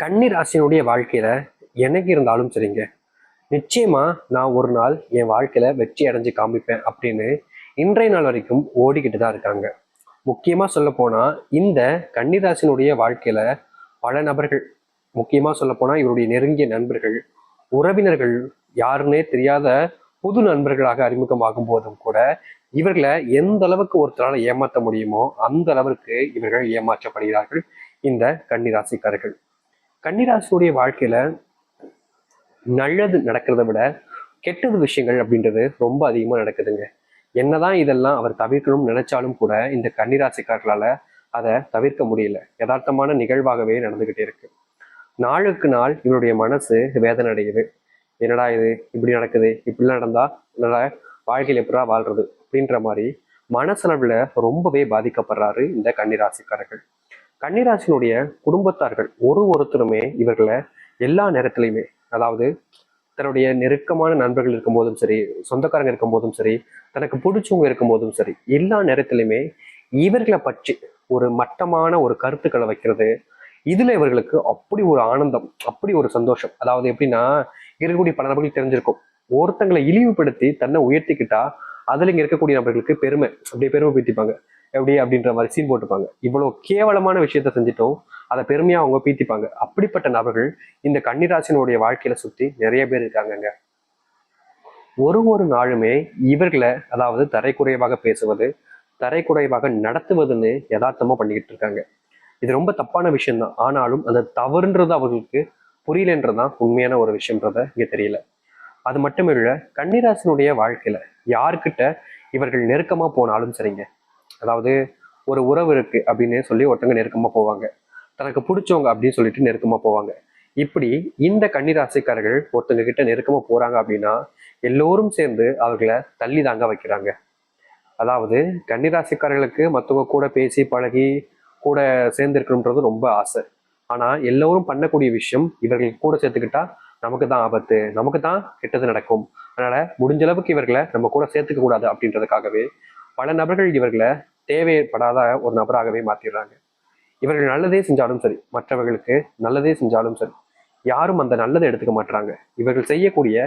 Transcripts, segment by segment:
கன்னி ராசினுடைய வாழ்க்கையில எனக்கு இருந்தாலும் சரிங்க. நிச்சயமா நான் ஒரு நாள் என் வாழ்க்கையில வெற்றி அடைஞ்சு காமிப்பேன் அப்படின்னு இன்றைய நாள் வரைக்கும் ஓடிக்கிட்டு தான் இருக்காங்க. முக்கியமா சொல்ல போனா இந்த கன்னிராசினுடைய வாழ்க்கையில பல நபர்கள் முக்கியமா சொல்ல போனா இவருடைய நெருங்கிய நண்பர்கள் உறவினர்கள் யாருன்னே தெரியாத புது நண்பர்களாக அறிமுகமாகும் போதும் கூட இவர்களை எந்த அளவுக்கு ஒருத்தரால் ஏமாற்ற முடியுமோ அந்த அளவிற்கு இவர்கள் ஏமாற்றப்படுகிறார்கள் இந்த கன்னிராசிக்காரர்கள். கன்னிராசியுடைய வாழ்க்கையில நல்லது நடக்கிறத விட கெட்டது விஷயங்கள் அப்படின்றது ரொம்ப அதிகமா நடக்குதுங்க. என்னதான் இதெல்லாம் அவர் தவிர்க்கணும்னு நினைச்சாலும் கூட இந்த கன்னிராசிக்காரர்களால அதை தவிர்க்க முடியல. யதார்த்தமான நிகழ்வாகவே நடந்துகிட்டே இருக்கு. நாளுக்கு நாள் இவருடைய மனசு வேதனை அடையுது. என்னடா இது? இப்படி நடக்குது. இப்படிலாம் நடந்தா என்னடா வாழ்க்கையில் எப்படா வாழ்றது? அப்படின்ற மாதிரி மனசளவில் ரொம்பவே பாதிக்கப்படுறாரு இந்த கன்னிராசிக்காரர்கள். கன்னிராசினுடைய குடும்பத்தார்கள் ஒரு ஒருத்தருமே இவர்களை எல்லா நேரத்திலையுமே அதாவது தன்னுடைய நெருக்கமான நண்பர்கள் இருக்கும் போதும் சரி சொந்தக்காரங்க இருக்கும் போதும் சரி தனக்கு பிடிச்சவங்க இருக்கும் போதும் சரி எல்லா நேரத்திலையுமே இவர்களை பற்றி ஒரு மட்டமான ஒரு கருத்துக்களை வைக்கிறது. இதுல இவர்களுக்கு அப்படி ஒரு ஆனந்தம் அப்படி ஒரு சந்தோஷம். அதாவது எப்படின்னா இருக்கக்கூடிய பல நபர்களுக்கு தெரிஞ்சிருக்கும். ஒருத்தங்களை இழிவுபடுத்தி தன்னை உயர்த்திக்கிட்டா அதுல இங்க இருக்கக்கூடிய நபர்களுக்கு பெருமை அப்படியே பெருமை பீத்திப்பாங்க. எப்படி அப்படின்ற மாதிரி சீன் போட்டுப்பாங்க இவ்வளோ கேவலமான விஷயத்த செஞ்சுட்டோம் அதை பெருமையாக அவங்க பீத்திப்பாங்க. அப்படிப்பட்ட நபர்கள் இந்த கன்னிராசினுடைய வாழ்க்கையில சுத்தி நிறைய பேர் இருக்காங்கங்க. ஒரு ஒரு நாளுமே இவர்களை அதாவது தரைக்குறைவாக பேசுவது தரைக்குறைவாக நடத்துவதுன்னு யதார்த்தமா பண்ணிக்கிட்டு இருக்காங்க. இது ரொம்ப தப்பான விஷயம்தான். ஆனாலும் அந்த தவறுன்றது அவர்களுக்கு புரியலன்றதுதான் உண்மையான ஒரு விஷயம்ன்றத இங்கே தெரியல. அது மட்டும் இல்ல வாழ்க்கையில யாருக்கிட்ட இவர்கள் நெருக்கமாக போனாலும் சரிங்க. அதாவது ஒரு உறவு இருக்கு அப்படின்னு சொல்லி ஒருத்தங்க நெருக்கமா போவாங்க. தனக்கு பிடிச்சவங்க அப்படின்னு சொல்லிட்டு நெருக்கமா போவாங்க. இப்படி இந்த கன்னிராசிக்காரர்கள் ஒருத்தங்க கிட்ட நெருக்கமா போறாங்க அப்படின்னா எல்லோரும் சேர்ந்து அவர்களை தள்ளி தாங்க வைக்கிறாங்க. அதாவது கன்னிராசிக்காரர்களுக்கு மற்றவங்க கூட பேசி பழகி கூட சேர்ந்துருக்கணுன்றது ரொம்ப ஆசை. ஆனா எல்லோரும் பண்ணக்கூடிய விஷயம் இவர்கள் கூட சேர்த்துக்கிட்டா நமக்கு தான் ஆபத்து நமக்கு தான் கெட்டது நடக்கும். அதனால முடிஞ்ச அளவுக்கு இவர்களை நம்ம கூட சேர்த்துக்க கூடாது அப்படின்றதுக்காகவே பல நபர்கள் இவர்களை தேவைப்படாத ஒரு நபராகவே மாற்றிடுறாங்க இவர்கள் நல்லதே செஞ்சாலும் சரி மற்றவர்களுக்கு நல்லதே செஞ்சாலும் சரி யாரும் அந்த நல்லதை எடுத்துக்க மாட்டாங்க இவர்கள் செய்யக்கூடிய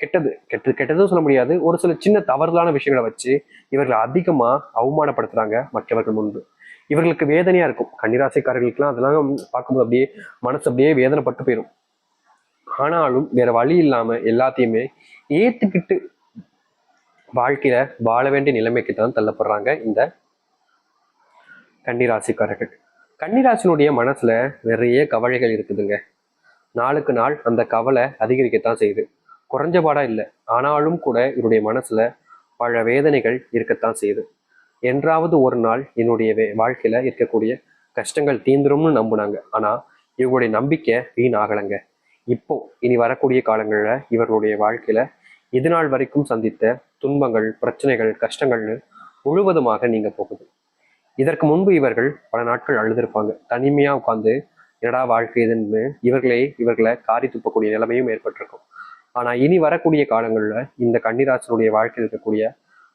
கெட்டது கெட்டது கெட்டதும் சொல்ல முடியாது. ஒரு சில சின்ன தவறுதலான விஷயங்களை வச்சு இவர்களை அதிகமாக அவமானப்படுத்துறாங்க மற்றவர்கள் முன்பு. இவர்களுக்கு வேதனையா இருக்கும். கன்னிராசிக்காரர்களுக்கெல்லாம் அதெல்லாம் பார்க்கும்போது அப்படியே மனசு அப்படியே வேதனைப்பட்டு போயிடும் ஆனாலும் வேற வழி இல்லாம எல்லாத்தையுமே ஏத்துக்கிட்டு வாழ்க்கையில வாழ வேண்டிய நிலைமைக்கு தான் தள்ளப்படுறாங்க இந்த கன்னிராசிக்காரர்கள். கன்னிராசினுடைய மனசுல நிறைய கவலைகள் இருக்குதுங்க. நாளுக்கு நாள் அந்த கவலை அதிகரிக்கத்தான் செய்யுது. குறைஞ்ச பாடா இல்லை. ஆனாலும் கூட இவருடைய மனசுல பல வேதனைகள் இருக்கத்தான் செய்யுது. என்றாவது ஒரு நாள் என்னுடைய வே- வாழ்க்கையில இருக்கக்கூடிய கஷ்டங்கள் தீந்துரும்னு நம்புனாங்க. ஆனா இவங்களுடைய நம்பிக்கை வீணாகலைங்க. இப்போ இனி வரக்கூடிய காலங்களில் இவர்களுடைய வாழ்க்கையில இது நாள் வரைக்கும் சந்தித்த துன்பங்கள் பிரச்சனைகள் கஷ்டங்கள்னு முழுவதுமாக நீங்க போகுது. இதற்கு முன்பு இவர்கள் பல நாட்கள் அழுதிருப்பாங்க. தனிமையா உட்காந்து என்னடா வாழ்க்கை இதுன்னு இவர்களே இவர்களை காரி துப்பக்கூடிய நிலைமையும் ஏற்பட்டிருக்கும். ஆனா இனி வரக்கூடிய காலங்களில் இந்த கன்னிராசனுடைய வாழ்க்கையில் இருக்கக்கூடிய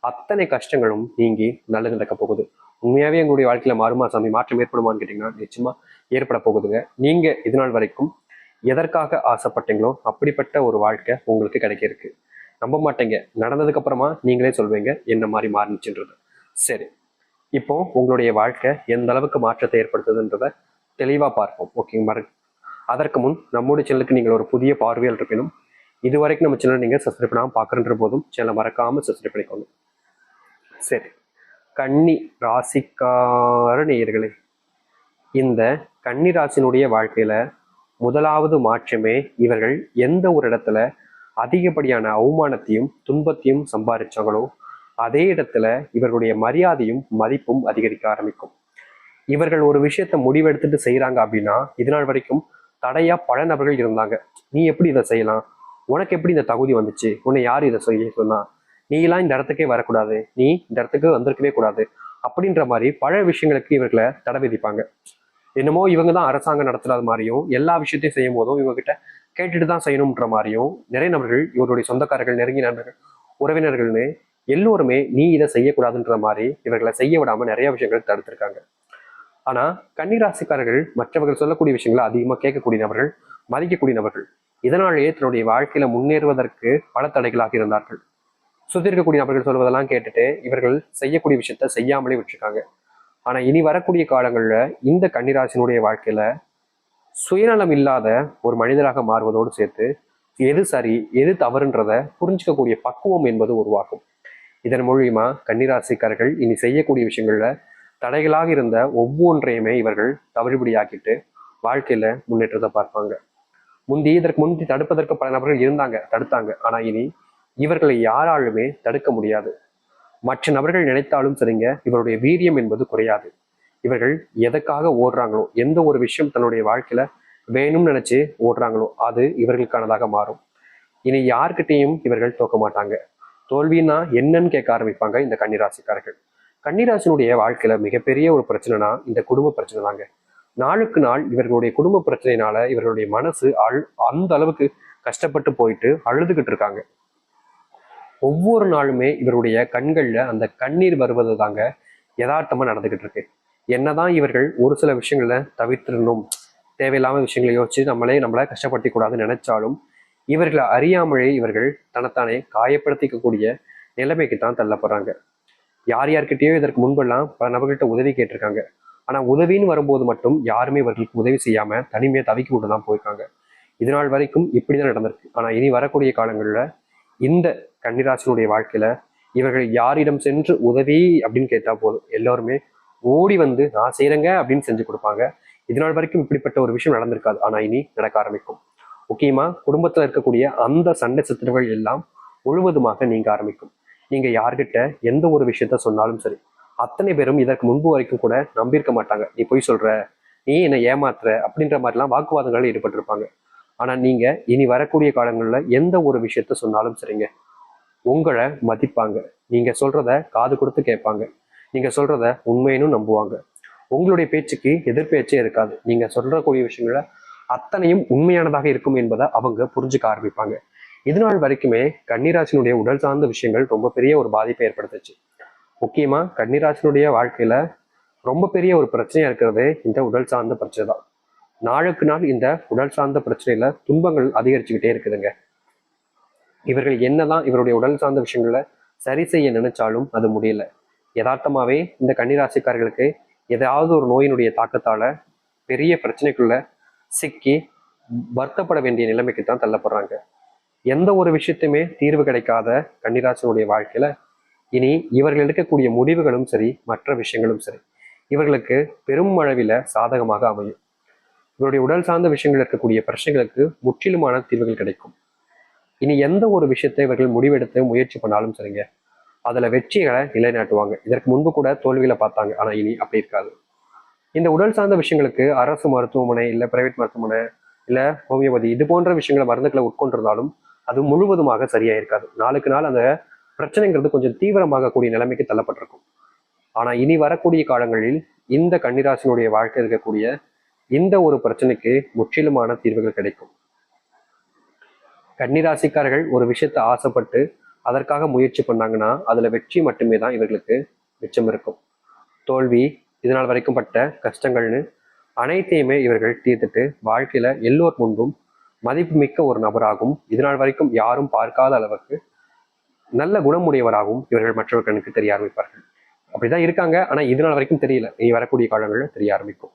அத்தனை கஷ்டங்களும் நீங்கி நல்லது நடக்க போகுது. உண்மையாகவே எங்களுடைய வாழ்க்கையில் மாறுமா சாமி? மாற்றம் ஏற்படுமான்னு கேட்டிங்கன்னா நிச்சயமாக ஏற்பட போகுதுங்க. நீங்கள் இது நாள் வரைக்கும் எதற்காக ஆசைப்பட்டீங்களோ அப்படிப்பட்ட ஒரு வாழ்க்கை உங்களுக்கு கிடைக்க இருக்கு நம்ப மாட்டேங்க. நடந்ததுக்கு அப்புறமா நீங்களே சொல்வீங்க என்ன மாதிரி மாறுனுச்சுன்றது சரி. இப்போ உங்களுடைய வாழ்க்கை எந்த அளவுக்கு மாற்றத்தை ஏற்படுத்துதுன்றத தெளிவாக பார்ப்போம் ஓகேங்க அதற்கு முன் நம்முடைய சேனலுக்கு நீங்கள் ஒரு புதிய பார்வையில் இருப்பினும் இது வரைக்கும் நம்ம சேனல் நீங்கள் சப்ஸ்கிரைப் பண்ணாமல் பார்க்குறன்ற போதும் சேனலை மறக்காமல் சப்ஸ்கிரைப் பண்ணிக்கோங்க. சரி கன்னி ராசிக்கார நேயர்களே இந்த கன்னி ராசினுடைய வாழ்க்கையில் முதலாவது மாற்றமே இவர்கள் எந்த ஒரு இடத்துல அதிகப்படியான அவமானத்தையும் துன்பத்தையும் சம்பாதிச்சாங்களோ அதே இடத்துல இவர்களுடைய மரியாதையும் மதிப்பும் அதிகரிக்க ஆரம்பிக்கும். இவர்கள் ஒரு விஷயத்த முடிவெடுத்துட்டு செய்கிறாங்க அப்படின்னா இது நாள் வரைக்கும் தடையா பல நபர்கள் இருந்தாங்க. நீ எப்படி இதை செய்யலாம்? உனக்கு எப்படி இந்த தகுதி வந்துச்சு? உன்னை யார் இதை செய்ய சொன்னா? நீலாம் இந்த இடத்துக்கே வரக்கூடாது. நீ இந்த இடத்துக்கு வந்திருக்கவே கூடாது. அப்படின்ற மாதிரி பல விஷயங்களுக்கு இவர்களை தடை விதிப்பாங்க. என்னமோ இவங்க தான் அரசாங்கம் நடத்துறது மாதிரியும் எல்லா விஷயத்தையும் செய்யும் போதும் இவங்க கிட்ட கேட்டுட்டு தான் செய்யணுன்ற மாதிரியும் நிறைய நபர்கள் இவருடைய சொந்தக்காரர்கள் நெருங்கிய நண்பர்கள் உறவினர்கள்னு எல்லோருமே நீ இதை செய்யக்கூடாதுன்ற மாதிரி இவர்களை செய்ய விடாமல் நிறைய விஷயங்கள் தடுத்திருக்காங்க. ஆனால் கன்னிராசிக்காரர்கள் மற்றவர்கள் சொல்லக்கூடிய விஷயங்களை அதிகமாக கேட்கக்கூடிய நபர்கள் மதிக்கக்கூடிய நபர்கள் இதனாலேயே தன்னுடைய வாழ்க்கையில முன்னேறுவதற்கு பல தடைகளாக இருந்தார்கள். சுத்தி இருக்கக்கூடிய நபர்கள் சொல்வதெல்லாம் கேட்டுட்டு இவர்கள் செய்யக்கூடிய விஷயத்த செய்யாமலே விட்டுருக்காங்க. ஆனா இனி வரக்கூடிய காலங்கள்ல இந்த கன்னிராசினுடைய வாழ்க்கையில சுயநலம் இல்லாத ஒரு மனிதராக மாறுவதோடு சேர்த்து எது சரி எது தவறுன்றத புரிஞ்சுக்கக்கூடிய பக்குவம் என்பது உருவாகும். இதன் மூலியமா கன்னிராசிக்காரர்கள் இனி செய்யக்கூடிய விஷயங்கள்ல தடைகளாக இருந்த ஒவ்வொன்றையுமே இவர்கள் தவறுபடியாக்கிட்டு வாழ்க்கையில முன்னேற்றத்தை பார்ப்பாங்க. முந்தி இதற்கு முந்தி தடுப்பதற்கு பல நபர்கள் இருந்தாங்க தடுத்தாங்க. ஆனா இனி இவர்களை யாராலுமே தடுக்க முடியாது. மற்ற நபர்கள் நினைத்தாலும் சரிங்க இவருடைய வீரியம் என்பது குறையாது. இவர்கள் எதற்காக ஓடுறாங்களோ எந்த ஒரு விஷயம் தன்னுடைய வாழ்க்கையில வேணும்னு நினைச்சு ஓடுறாங்களோ அது இவர்களுக்கானதாக மாறும். இனி யார்கிட்டையும் இவர்கள் தோக்க மாட்டாங்க. தோல்வின்னா என்னன்னு கேட்க ஆரம்பிப்பாங்க இந்த கன்னிராசிக்காரர்கள். கன்னிராசினுடைய வாழ்க்கையில மிகப்பெரிய ஒரு பிரச்சனைனா இந்த குடும்ப பிரச்சனை தாங்க. நாளுக்கு நாள் இவர்களுடைய குடும்ப பிரச்சனையினால இவர்களுடைய மனசு அழு அந்த அளவுக்கு கஷ்டப்பட்டு போயிட்டு அழுதுகிட்டு இருக்காங்க. ஒவ்வொரு நாளுமே இவருடைய கண்கள்ல அந்த கண்ணீர் வருவது தாங்க யதார்த்தமா நடந்துகிட்டு இருக்கு. என்னதான் இவர்கள் ஒரு சில விஷயங்களை தவிர்த்திடணும் தேவையில்லாம விஷயங்களை யோசிச்சு நம்மளே நம்மளை கஷ்டப்படுத்திக் கூடாதுன்னு நினைச்சாலும் இவர்களை அறியாமலே இவர்கள் தனத்தானே காயப்படுத்திக்கக்கூடிய நிலைமைக்கு தான் தள்ளப்படுறாங்க. யார் யார்கிட்டயோ இதற்கு முன்பெல்லாம் பல நபர்கள்ட்ட உதவி கேட்டிருக்காங்க. ஆனால் உதவின்னு வரும்போது மட்டும் யாருமே இவர்களுக்கு உதவி செய்யாமல் தனிமையை தவிக்க விட்டு தான் போயிருக்காங்க. இது நாள் வரைக்கும் இப்படிதான் நடந்திருக்கு. ஆனால் இனி வரக்கூடிய காலங்களில் இந்த கன்னிராசினுடைய வாழ்க்கையில் இவர்கள் யாரிடம் சென்று உதவி அப்படின்னு கேட்டால் போதும். எல்லாருமே ஓடி வந்து நான் செய்கிறேங்க அப்படின்னு செஞ்சு கொடுப்பாங்க. இது நாள் வரைக்கும் இப்படிப்பட்ட ஒரு விஷயம் நடந்திருக்காது. ஆனால் இனி நடக்க ஆரம்பிக்கும். முக்கியமா குடும்பத்துல இருக்கக்கூடிய அந்த சண்டை சித்திரங்கள் எல்லாம் முழுவதுமாக நீங்க ஆரம்பிக்கும். நீங்க யார்கிட்ட எந்த ஒரு விஷயத்த சொன்னாலும் சரி அத்தனை பேரும் இதற்கு முன்பு வரைக்கும் கூட நம்பியிருக்க மாட்டாங்க. நீ பொய் சொல்ற நீ என்னை ஏமாத்துற அப்படின்ற மாதிரிலாம் வாக்குவாதங்கள் ஈடுபட்டிருப்பாங்க. ஆனா நீங்க இனி வரக்கூடிய காலங்களில் எந்த ஒரு விஷயத்த சொன்னாலும் சரிங்க. உங்களை மதிப்பாங்க. நீங்க சொல்றத காது கொடுத்து கேட்பாங்க. நீங்க சொல்றத உண்மைன்னு நம்புவாங்க. உங்களுடைய பேச்சுக்கு எதிர்பேச்சே இருக்காது. நீங்க சொல்றக்கூடிய விஷயங்களை அத்தனையும் உண்மையானதாக இருக்கும் என்பதை அவங்க புரிஞ்சுக்க ஆரம்பிப்பாங்க. இது நாள் வரைக்குமே கன்னிராசினுடைய உடல் சார்ந்த விஷயங்கள் ரொம்ப பெரிய ஒரு பாதிப்பை ஏற்படுத்துச்சு. முக்கியமா கன்னிராசினுடைய வாழ்க்கையில ரொம்ப பெரிய ஒரு பிரச்சனையா இருக்கிறது இந்த உடல் சார்ந்த பிரச்சனை தான். நாளுக்கு நாள் இந்த உடல் சார்ந்த பிரச்சனையில துன்பங்கள் அதிகரிச்சுக்கிட்டே இருக்குதுங்க. இவர்கள் என்னதான் இவருடைய உடல் சார்ந்த விஷயங்களை சரி செய்ய நினைச்சாலும் அது முடியல. யதார்த்தமாவே இந்த கன்னிராசிக்காரர்களுக்கு ஏதாவது ஒரு நோயினுடைய தாக்கத்தால பெரிய பிரச்சனைக்குள்ள சிக்கி வருத்தப்பட வேண்டிய நிலைமைக்கு தான் தள்ளப்படுறாங்க. எந்த ஒரு விஷயத்தையுமே தீர்வு கிடைக்காத கன்னிராசனுடைய வாழ்க்கையில இனி இவர்கள் எடுக்கக்கூடிய முடிவுகளும் சரி மற்ற விஷயங்களும் சரி இவர்களுக்கு பெரும் அளவில சாதகமாக அமையும். இவருடைய உடல் சார்ந்த விஷயங்கள் இருக்கக்கூடிய பிரச்சனைகளுக்கு முற்றிலுமான தீர்வுகள் கிடைக்கும். இனி எந்த ஒரு விஷயத்தை இவர்கள் முடிவெடுத்து முயற்சி பண்ணாலும் சரிங்க அதுல வெற்றிகளை நிலைநாட்டுவாங்க. இதற்கு முன்பு கூட தோல்வியில பார்த்தாங்க ஆனா இனி அப்படி இருக்காது. இந்த உடல் சார்ந்த விஷயங்களுக்கு அரசு மருத்துவமனை இல்லை பிரைவேட் மருத்துவமனை இல்லை ஹோமியோபதி இது போன்ற விஷயங்களை மருந்துகளை உட்கொண்டிருந்தாலும் அது முழுவதுமாக சரியாயிருக்காது. நாளுக்கு நாள் அந்த பிரச்சனைங்கிறது கொஞ்சம் தீவிரமாக கூடிய நிலைமைக்கு தள்ளப்பட்டிருக்கும். ஆனால் இனி வரக்கூடிய காலங்களில் இந்த கன்னிராசினுடைய வாழ்க்கை இருக்கக்கூடிய இந்த ஒரு பிரச்சனைக்கு முற்றிலுமான தீர்வுகள் கிடைக்கும். கன்னிராசிக்காரர்கள் ஒரு விஷயத்தை ஆசைப்பட்டு அதற்காக முயற்சி பண்ணாங்கன்னா அதில் வெற்றி மட்டுமே தான் இவர்களுக்கு மிச்சம் இருக்கும். தோல்வி இதனால் வரைக்கும் பட்ட கஷ்டங்கள்னு அனைத்தையுமே இவர்கள் தீர்த்துட்டு வாழ்க்கையில எல்லோர் முன்பும் மதிப்புமிக்க ஒரு நபராகவும் இதனால் வரைக்கும் யாரும் பார்க்காத அளவுக்கு நல்ல குணமுடையவராகவும் இவர்கள் மற்றவர்களுக்கு தெரிய ஆரம்பிப்பார்கள். அப்படிதான் இருக்காங்க. ஆனா இதனால் வரைக்கும் தெரியல. இனி வரக்கூடிய காலங்களில் தெரிய ஆரம்பிக்கும்.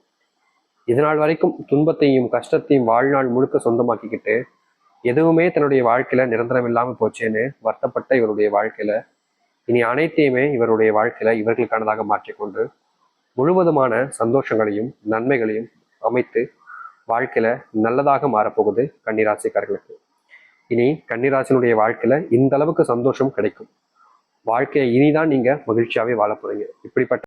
இதனால் வரைக்கும் துன்பத்தையும் கஷ்டத்தையும் வாழ்நாள் முழுக்க சொந்தமாக்கிக்கிட்டு எதுவுமே தன்னுடைய வாழ்க்கையில நிரந்தரம் இல்லாமல் போச்சேன்னு வருத்தப்பட்ட இவருடைய வாழ்க்கையில இனி அனைத்தையுமே இவருடைய வாழ்க்கையில இவர்களுக்கானதாக மாற்றிக்கொண்டு முழுவதுமான சந்தோஷங்களையும் நன்மைகளையும் அமைத்து வாழ்க்கையில நல்லதாக மாறப்போகுது கன்னிராசிக்காரர்களுக்கு. இனி கன்னிராசினுடைய வாழ்க்கையில இந்த அளவுக்கு சந்தோஷம் கிடைக்கும். வாழ்க்கையை இனிதான் நீங்க மகிழ்ச்சியாவே வாழ போறீங்க. இப்படிப்பட்ட